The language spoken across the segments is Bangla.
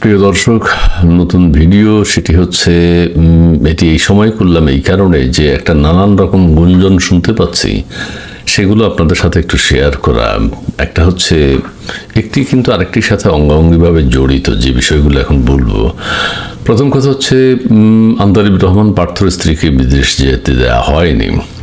প্রিয় দর্শক নতুন ভিডিও সেটি হচ্ছে এটি এই সময় করলাম এই কারণে যে একটা নানান রকম গুঞ্জন শুনতে পাচ্ছি সেগুলো আপনাদের সাথে একটু শেয়ার করা। একটা হচ্ছে একটি কিন্তু আরেকটির সাথে অঙ্গাঙ্গিভাবে জড়িত যে বিষয়গুলো এখন বলব। প্রথম কথা হচ্ছে উম, রহমান পার্থর স্ত্রীকে বিদেশ যেতে দেওয়া হয়নি।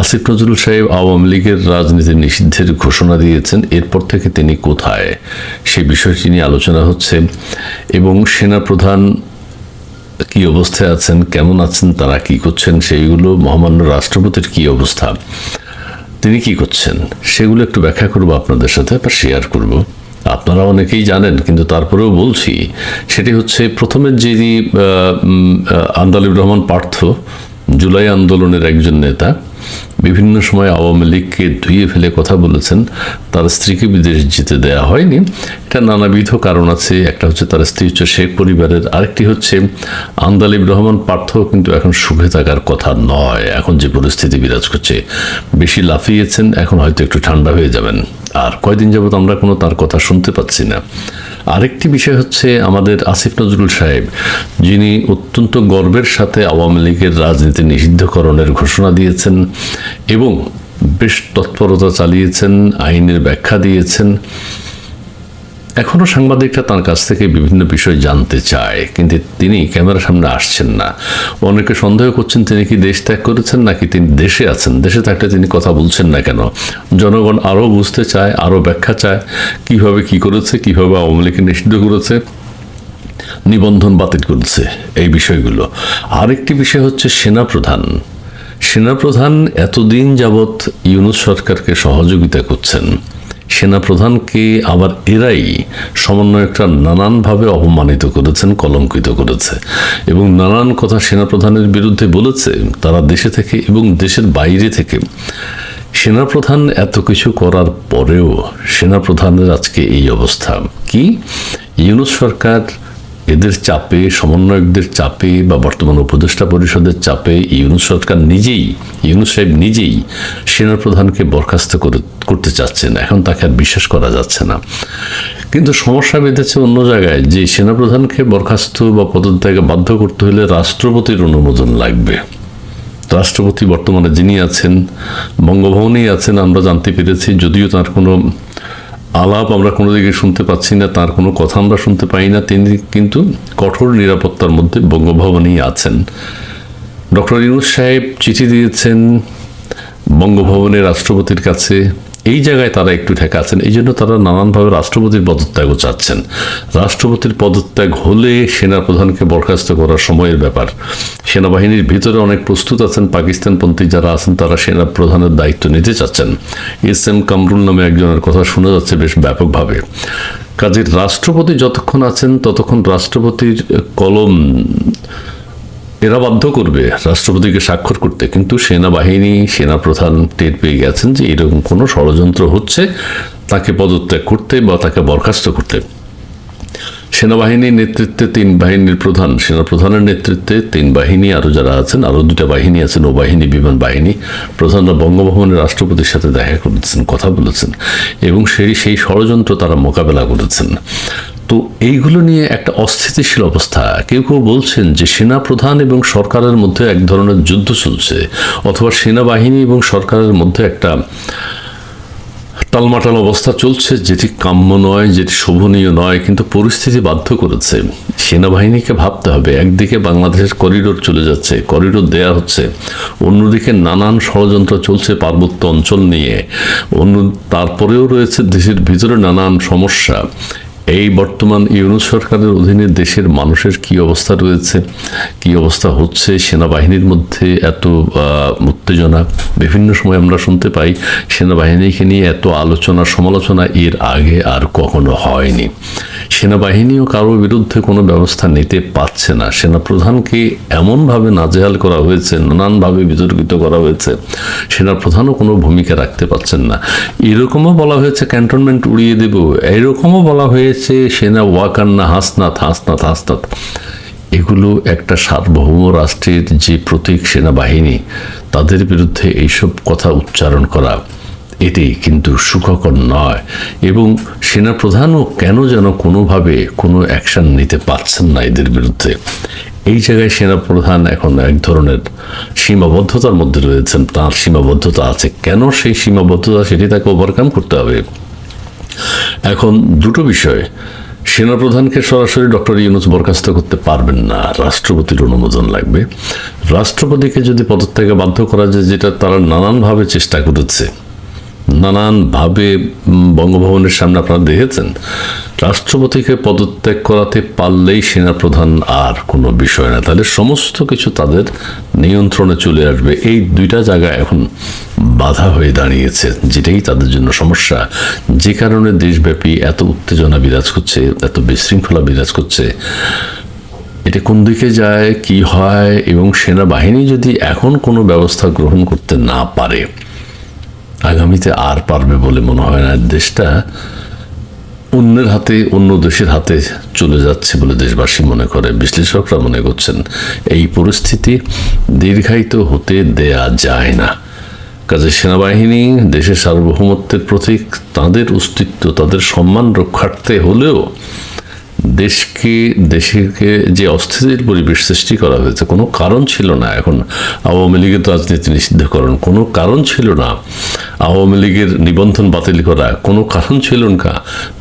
আসিফ নজরুল সাহেব আওয়ামী লীগের রাজনীতি নিষিদ্ধের ঘোষণা দিয়েছেন। এরপর থেকে তিনি কোথায়? সে বিষয়টি নিয়ে আলোচনা হচ্ছে। এবং সেনাপ্রধান কি অবস্থায় আছেন, কেমন আছেন, তারা কি করছেন, সেইগুলো মহামান্য রাষ্ট্রপতির কি অবস্থা, তিনি কি করছেন, সেগুলো একটু ব্যাখ্যা করব আপনাদের সাথে বা শেয়ার করব। আপনারা অনেকেই জানেন, কিন্তু তারপরেও বলছি, সেটি হচ্ছে প্রথমের যিনি আন্দালিব রহমান পার্থ, জুলাই আন্দোলনের একজন নেতা বিভিন্ন সময় আওয়ামী লীগকে ধুয়ে ফেলে কথা বলেছেন। তার স্ত্রীকে বিদেশ যেতে দেওয়া হয়নি। এটা নানাবিধ কারণ আছে। একটা হচ্ছে তার স্ত্রী হচ্ছে শেখ পরিবারের। আরেকটি হচ্ছে আন্দালিব রহমান পার্থ কিন্তু এখন সুখে থাকার কথা নয়। এখন যে পরিস্থিতি বিরাজ করছে, বেশি লাফিয়েছেন, এখন হয়তো একটু ঠান্ডা হয়ে যাবেন। আর কয়দিন যাবত আমরা কোনো তার কথা শুনতে পাচ্ছি না। আরেকটি বিষয় হচ্ছে আমাদের আসিফ নজরুল সাহেব, যিনি অত্যন্ত গর্বের সাথে আওয়ামী লীগের রাজনীতি নিষিদ্ধকরণের ঘোষণা দিয়েছেন এবং বেশ তৎপরতা চালিয়েছেন, আইনের ব্যাখ্যা দিয়েছেন। এখনও সাংবাদিকরা তার কাছ থেকে বিভিন্ন বিষয় জানতে চায়, কিন্তু তিনি ক্যামেরার সামনে আসছেন না। অনেকে সন্দেহ করছেন তিনি কি দেশ ত্যাগ করেছেন নাকি তিনি দেশে আছেন। দেশে থাকলে তিনি কথা বলছেন না কেন? জনগণ আরও বুঝতে চায়, আরও ব্যাখ্যা চায়, কীভাবে কি করেছে, কীভাবে আওয়ামী লীগকে নিষিদ্ধ করেছে, নিবন্ধন বাতিল করেছে, এই বিষয়গুলো। আরেকটি বিষয় হচ্ছে সেনাপ্রধান। সেনাপ্রধান এতদিন যাবৎ ইউনুস সরকারকে সহযোগিতা করছেন। সেনাপ্রধানকে আবার এরাই সমন্বয়করা নানানভাবে অপমানিত করেছেন, কলঙ্কিত করেছে। এবং নানান কথা সেনাপ্রধানের বিরুদ্ধে বলেছে তারা দেশে থেকে এবং দেশের বাইরে থেকে। সেনাপ্রধান এত কিছু করার পরেও সেনাপ্রধানের আজকে এই অবস্থা। কি? ইউনুস সরকার এদের চাপে, সমন্বয়কদের চাপে বা বর্তমান উপদেষ্টা পরিষদের চাপে ইউনুস সরকার নিজেই, ইউনুস সাহেব নিজেই সেনাপ্রধানকে বরখাস্ত করে, করতে চাচ্ছেন এখন তাকে আর বিশ্বাস করা যাচ্ছে না। কিন্তু সমস্যা বেঁধেছে অন্য জায়গায়, যে সেনাপ্রধানকে বরখাস্ত বা পদত্যাগে বাধ্য করতে হলে রাষ্ট্রপতির অনুমোদন লাগবে। রাষ্ট্রপতি বর্তমানে যিনি আছেন, বঙ্গভবনেই আছেন, আমরা জানতে পেরেছি, যদিও তার কোনো আলাপ আমরা কোনো দিকে শুনতে পাচ্ছি না, তার কোনো কথা আমরা শুনতে পাই না, তিনি কিন্তু কঠোর নিরাপত্তার মধ্যে বঙ্গভবনেই আছেন। ডক্টর ইউনুস সাহেব চিঠি দিয়েছেন বঙ্গভবনে রাষ্ট্রপতির কাছে। এই জায়গায় তারা একটু ঠেকা আছেন। এই জন্য তারা নানানভাবে রাষ্ট্রপতির পদত্যাগও চাচ্ছেন। রাষ্ট্রপতির পদত্যাগ হলে সেনাপ্রধানকে বরখাস্ত করার সময়ের ব্যাপার। সেনাবাহিনীর ভিতরে অনেক প্রস্তুত আছেন। পাকিস্তানপন্থী যারা আছেন, তারা সেনা প্রধানের দায়িত্ব নিতে চাচ্ছেন। এস এম কামরুল নামে একজনের কথা শোনা যাচ্ছে বেশ ব্যাপকভাবে। কাজের রাষ্ট্রপতি যতক্ষণ আছেন, ততক্ষণ রাষ্ট্রপতির কলম এরা বাধ্য করবে, রাষ্ট্রপতিকে স্বাক্ষর করতে। কিন্তু সেনাবাহিনী, সেনাপ্রধান টের পেয়ে গেছেন যে এরকম কোনো ষড়যন্ত্র হচ্ছে, তাকে পদত্যাগ করতে বা তাকে বরখাস্ত করতে। সেনাবাহিনীর নেতৃত্বে তিন বাহিনীর প্রধান, সেনাপ্রধানের নেতৃত্বে তিন বাহিনী, আরও যারা আছেন, আরও দুটা বাহিনী আছে, নৌবাহিনী, বিমান বাহিনী। প্রধানরা বঙ্গভবনের রাষ্ট্রপতির সাথে দেখা করেছেন, কথা বলেছেন, এবং সেই সেই ষড়যন্ত্র তারা মোকাবেলা করেছেন। তো এইগুলো নিয়ে একটা অস্থিতিশীল অবস্থা। কেউ কেউ বলছেন যে সেনা প্রধান এবং সরকারের মধ্যে এক ধরনের যুদ্ধ চলছে, অথবা সেনাবাহিনী এবং সরকারের মধ্যে একটা টালমাটাল অবস্থা চলছে, যেটি কাম্য নয়, যেটি শোভনীয় নয়, কিন্তু পরিস্থিতি বাধ্য করেছে। সেনাবাহিনীকে ভাবতে হবে, একদিকে বাংলাদেশের করিডোর চলে যাচ্ছে, করিডোর দেয়া হচ্ছে, অন্যদিকে নানান ষড়যন্ত্র চলছে পার্বত্য অঞ্চল নিয়ে। অন্য, তারপরেও রয়েছে দেশের ভিতরে নানান সমস্যা। এই বর্তমান ইউনুস সরকারের অধীনে দেশের মানুষের কি অবস্থা রয়েছে, কি অবস্থা হচ্ছে, সেনাবাহিনীর মধ্যে এত উত্তেজনা, বিভিন্ন সময় আমরা শুনতে পাই সেনাবাহিনীকে নিয়ে এত আলোচনা, সমালোচনা এর আগে আর কখনো হয়নি। সেনাবাহিনীও কারোর বিরুদ্ধে কোনো ব্যবস্থা নিতে পারছে না। সেনাপ্রধানকে এমনভাবে নাজেহাল করা হয়েছে, নানানভাবে বিতর্কিত করা হয়েছে। সেনাপ্রধানও কোনো ভূমিকা রাখতে পারছেন না। এরকমও বলা হয়েছে, ক্যান্টনমেন্ট উড়িয়ে দেব। এরকমও বলা হয়েছে, সেনা ওয়াকান্না হাসনাথ হাসনাথ হাসনাথ এগুলো একটা সার্বভৌম রাষ্ট্রের যে প্রতীক সেনাবাহিনী, তাদের বিরুদ্ধে এইসব কথা উচ্চারণ করা এটি কিন্তু সুখকর নয়। এবং সেনাপ্রধানও কেন যেন কোনোভাবে কোনো অ্যাকশন নিতে পারছেন না এদের বিরুদ্ধে। এই জায়গায় সেনাপ্রধান এখন এক ধরনের সীমাবদ্ধতার মধ্যে রয়েছেন। তার সীমাবদ্ধতা আছে। কেন সেই সীমাবদ্ধতা সেটি তাকে ওভারকাম করতে হবে? এখন দুটো বিষয়। সেনাপ্রধানকে সরাসরি ডক্টর ইউনুস বরখাস্ত করতে পারবেন না। রাষ্ট্রপতির অনুমোদন লাগবে। রাষ্ট্রপতিকে যদি পদত্যাগে বাধ্য করা যায়, যেটা তারা নানানভাবে চেষ্টা করেছে নানানভাবে বঙ্গভবনের সামনে আপনারা দেখেছেন, রাষ্ট্রপতিকে পদত্যাগ করাতে পারলেই সেনাপ্রধান আর কোনো বিষয় না। তাহলে সমস্ত কিছু তাদের নিয়ন্ত্রণে চলে আসবে। এই দুইটা জায়গা এখন বাধা হয়ে দাঁড়িয়েছে, যেটাই তাদের জন্য সমস্যা। যে কারণে দেশব্যাপী এত উত্তেজনা বিরাজ করছে, এত বিশৃঙ্খলা বিরাজ করছে। এটা কোন দিকে যায়, কি হয়, এবং সেনাবাহিনী যদি এখন কোনো ব্যবস্থা গ্রহণ করতে না পারে আগামীতে আর পারবে বলে মনে হয় না। দেশটা অন্যের হাতে, অন্য দেশের হাতে চলে যাচ্ছে বলে দেশবাসী মনে করে। বিশ্লেষকরা মনে করছেন, এই পরিস্থিতি দীর্ঘায়িত হতে দেয়া যায় না। কাজে সেনাবাহিনী, দেশের সার্বভৌমত্বের প্রতীক, তাদের অস্তিত্ব, তাদের সম্মান রক্ষার্থে হলেও দেশকে দেশকে যে অস্থিতির পরিবেশ সৃষ্টি করা হয়েছে, কোনো কারণ ছিল না। এখন আওয়ামী লীগের রাজনীতি নিষিদ্ধকরণ, কোনো কারণ ছিল না। আওয়ামী লীগের নিবন্ধন বাতিল করা, কোনো কারণ ছিল না।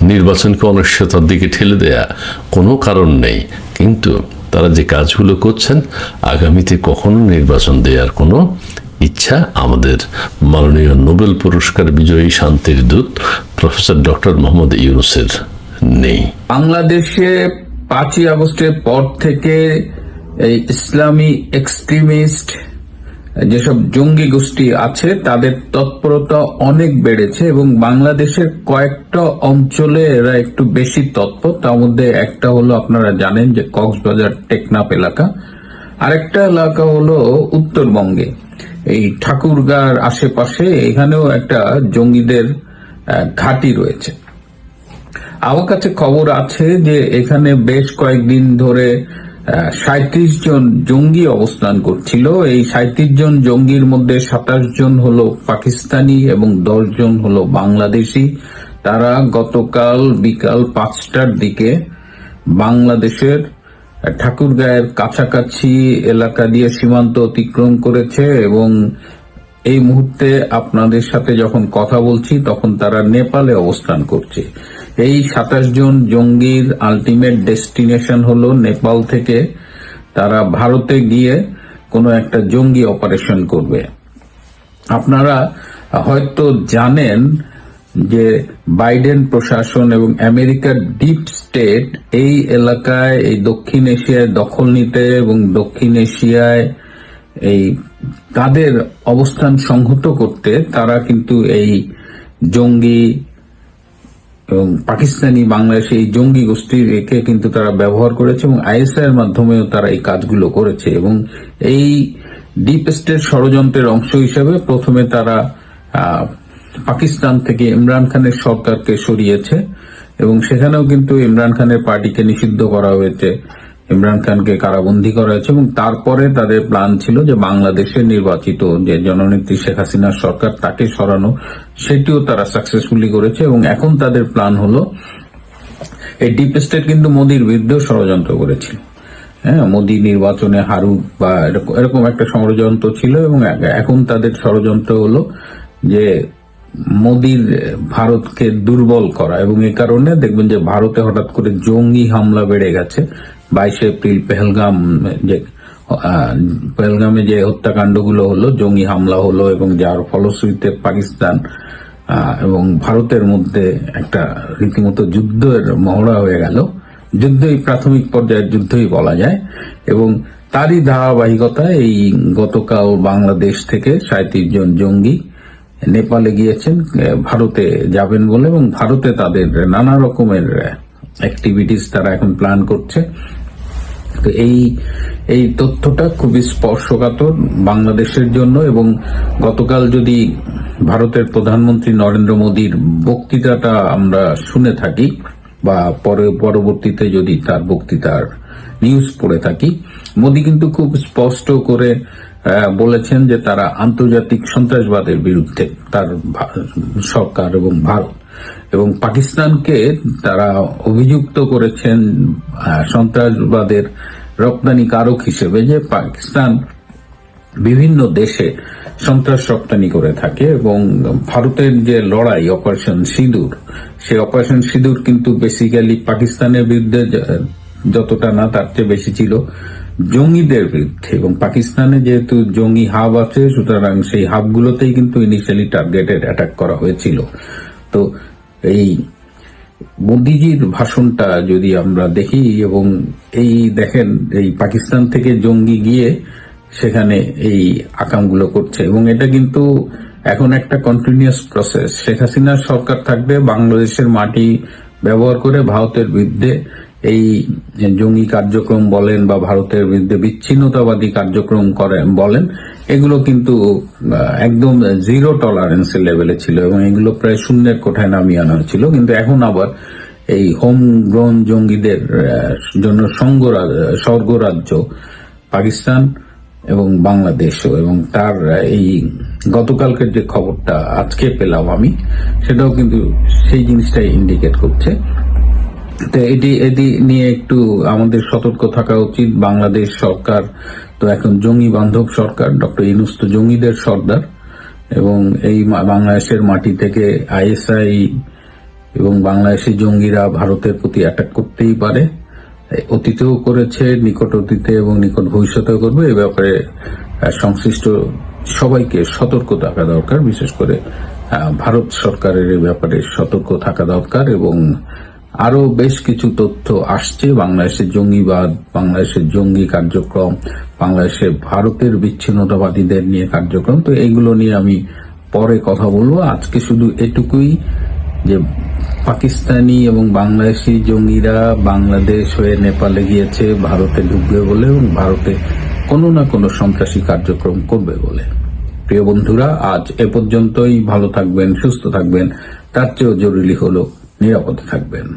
নির্বাচনকে অনিশ্চয়তার দিকে ঠেলে দেয়া, কোনো কারণ নেই। কিন্তু তারা যে কাজগুলো করছেন, আগামীতে কখনো নির্বাচন দেওয়ার কোনো ইচ্ছা আমাদের মাননীয় নোবেল পুরস্কার বিজয়ী শান্তির দূত প্রফেসর ডক্টর মোহাম্মদ ইউনুসের নেই। বাংলাদেশে পাঁচই আগস্টের পর থেকে এই ইসলামী এক্সট্রিমিস্ট যেসব জঙ্গি গোষ্ঠী আছে, তাদের তৎপরতা অনেক বেড়েছে এবং বাংলাদেশের কয়েকটা অঞ্চলে এরা একটু বেশি তৎপর। তার মধ্যে একটা হলো আপনারা জানেন যে কক্সবাজার টেকনাফ এলাকা। আরেকটা এলাকা হলো উত্তরবঙ্গে। এই ঠাকুরগাঁর আশেপাশে এখানেও একটা জঙ্গিদের ঘাঁটি রয়েছে। আমার কাছে খবর আছে যে এখানে বেশ কয়েকদিন ধরে সাঁত্রিশ জন জঙ্গি অবস্থান করছিল। এই সাঁত্রিশ জন জঙ্গির মধ্যে সাতাশ জন হলো পাকিস্তানি এবং দশ জন হলো বাংলাদেশি। তারা গতকাল বিকাল পাঁচটার দিকে বাংলাদেশের ঠাকুরগাঁয়ের কাছাকাছি এলাকা দিয়ে সীমান্ত অতিক্রম করেছে এবং এই মুহূর্তে আপনাদের সাথে যখন কথা বলছি, তখন তারা নেপালে অবস্থান করছে। এই সাতাশ জন জঙ্গির আলটিমেট ডেস্টিনেশন হলো নেপাল থেকে। তারা ভারতে গিয়ে কোনো একটা জঙ্গি অপারেশন করবে। আপনারা হয়তো জানেন যে বাইডেন প্রশাসন এবং আমেরিকার ডিপ স্টেট এই এলাকায়, এই দক্ষিণ এশিয়ায় দখল নিতে এবং দক্ষিণ এশিয়ায় এই তাদের অবস্থান সংহত করতে তারা কিন্তু এই জঙ্গি এবং পাকিস্তানি বাংলাদেশে এই জঙ্গি গোষ্ঠীর একে কিন্তু তারা ব্যবহার করেছে এবং আইএসআই এর মাধ্যমেও তারা এই কাজগুলো করেছে এবং এই ডিপ স্টেট ষড়যন্ত্রের অংশ হিসেবে প্রথমে তারা পাকিস্তান থেকে ইমরান খানের সরকারকে সরিয়েছে এবং সেখানেও কিন্তু ইমরান খানের পার্টিকে নিষিদ্ধ করা হয়েছে। ইমরান খানকে কারাবন্দী করা হয়েছে এবং তারপরে তাদের প্ল্যান ছিল যে বাংলাদেশের নির্বাচিত যে জননেত্রী শেখ হাসিনার সরকার তাকে সরানো, সেটিও তারা সাকসেসফুলি করেছে এবং এখন তাদের প্ল্যান হলো, এই ডিপ স্টেট কিন্তু মোদির বিরুদ্ধেও ষড়যন্ত্র করেছিল। হ্যাঁ মোদি নির্বাচনে হারুক বা এরকম- একটা ষড়যন্ত্র ছিল এবং এখন তাদের ষড়যন্ত্র হলো যে মোদির ভারতকে দুর্বল করা এবং এ কারণে দেখবেন যে ভারতে হঠাৎ করে জঙ্গি হামলা বেড়ে গেছে। বাইশে এপ্রিল পেহেলগাম যে পেহেলগামে যে হত্যাকাণ্ডগুলো হলো, জঙ্গি হামলা হলো এবং যার ফলশ্রুতিতে পাকিস্তান এবং ভারতের মধ্যে একটা রীতিমতো যুদ্ধের মহড়া হয়ে গেল। যুদ্ধই প্রাথমিক পর্যায়ের যুদ্ধই বলা যায় এবং তারই ধারাবাহিকতায় এই গতকাল বাংলাদেশ থেকে সাঁত্রিশ জন জঙ্গি নেপালে গিয়েছেন ভারতে যাবেন বলে এবং ভারতে তাদের নানা রকমের অ্যাক্টিভিটিস তারা এখন প্ল্যান করছে। এই এই তথ্যটা খুবই স্পর্শকাতর বাংলাদেশের জন্য এবং গতকাল যদি ভারতের প্রধানমন্ত্রী নরেন্দ্র মোদীর বক্তৃতাটা আমরা শুনে থাকি বা পরে, পরবর্তীতে যদি তার বক্তৃতার নিউজ পড়ে থাকি, মোদী কিন্তু খুব স্পষ্ট করে বলেছেন যে তারা আন্তর্জাতিক সন্ত্রাসবাদের বিরুদ্ধে তার সরকার এবং ভারত এবং পাকিস্তানকে তারা অভিযুক্ত করেছেন সন্ত্রাসবাদের রপ্তানিকারক হিসেবে যে পাকিস্তান বিভিন্ন দেশে সন্ত্রাস রপ্তানি করে থাকে এবং ভারতের যে লড়াই অপারেশন সিঁদুর, সেই অপারেশন সিঁদুর কিন্তু বেসিক্যালি পাকিস্তানের বিরুদ্ধে যতটা না তার চেয়ে বেশি ছিল, জঙ্গিদের বিরুদ্ধে এবং পাকিস্তানে যেহেতু জঙ্গি হাব আছে, সুতরাং সেই হাবগুলোতেই কিন্তু ইনিশিয়ালি টার্গেটেড অ্যাটাক করা হয়েছিল। তো এই মোদিজির ভাষণটা যদি আমরা দেখি এবং এই দেখেন, এই পাকিস্তান থেকে জঙ্গি গিয়ে সেখানে এই আকামগুলো করছে এবং এটা কিন্তু এখন একটা কন্টিনিউস প্রসেস শেখ হাসিনার সরকার থাকবে, বাংলাদেশের মাটি ব্যবহার করে ভারতের বিরুদ্ধে এই জঙ্গি কার্যক্রম বলেন বা ভারতের বিরুদ্ধে বিচ্ছিন্নতাবাদী কার্যক্রম করেন, বলেন, এগুলো কিন্তু একদম জিরো টলারেন্সের লেভেলে ছিল এবং এগুলো প্রায় শূন্যের কোঠায় নামিয়ে আনা হয়েছিল। কিন্তু এখন আবার এই হোম গ্রোন জঙ্গিদের জন্য স্বর্গরাজ্য পাকিস্তান এবং বাংলাদেশও এবং তার এই গতকালকের যে খবরটা আজকে পেলাম আমি, সেটাও কিন্তু সেই জিনিসটাই ইন্ডিকেট করছে। তো এটি এটি নিয়ে একটু আমাদের সতর্ক থাকা উচিত। বাংলাদেশ সরকার তো এখন জঙ্গি বান্ধব সরকার, ডক্টর ইনুস তো জঙ্গিদের সর্দার। এবং এই বাংলাদেশের মাটি থেকে আইএসআই এবং বাংলাদেশি জঙ্গিরা ভারতের প্রতি অ্যাটাক করতেই পারে। অতীতেও করেছে, নিকট অতীতে এবং নিকট ভবিষ্যতেও করবে। এ ব্যাপারে সংশ্লিষ্ট সবাইকে সতর্ক থাকা দরকার। বিশেষ করে ভারত সরকারের এই ব্যাপারে সতর্ক থাকা দরকার এবং আরও বেশ কিছু তথ্য আসছে। বাংলাদেশের জঙ্গিবাদ, বাংলাদেশের জঙ্গি কার্যক্রম বাংলাদেশে ভারতের বিচ্ছিন্নতাবাদীদের নিয়ে কার্যক্রম। তো এগুলো নিয়ে আমি পরে কথা বলব। আজকে শুধু এটুকুই যে পাকিস্তানি এবং বাংলাদেশি জঙ্গিরা বাংলাদেশ হয়ে নেপালে গিয়েছে, ভারতে ঢুকবে বলে এবং ভারতে কোনো না কোনো সন্ত্রাসী কার্যক্রম করবে বলে। প্রিয় বন্ধুরা, আজ এ পর্যন্তই। ভালো থাকবেন, সুস্থ থাকবেন। তার চেয়েও জরুরি হলো নিরাপদে থাকবেন।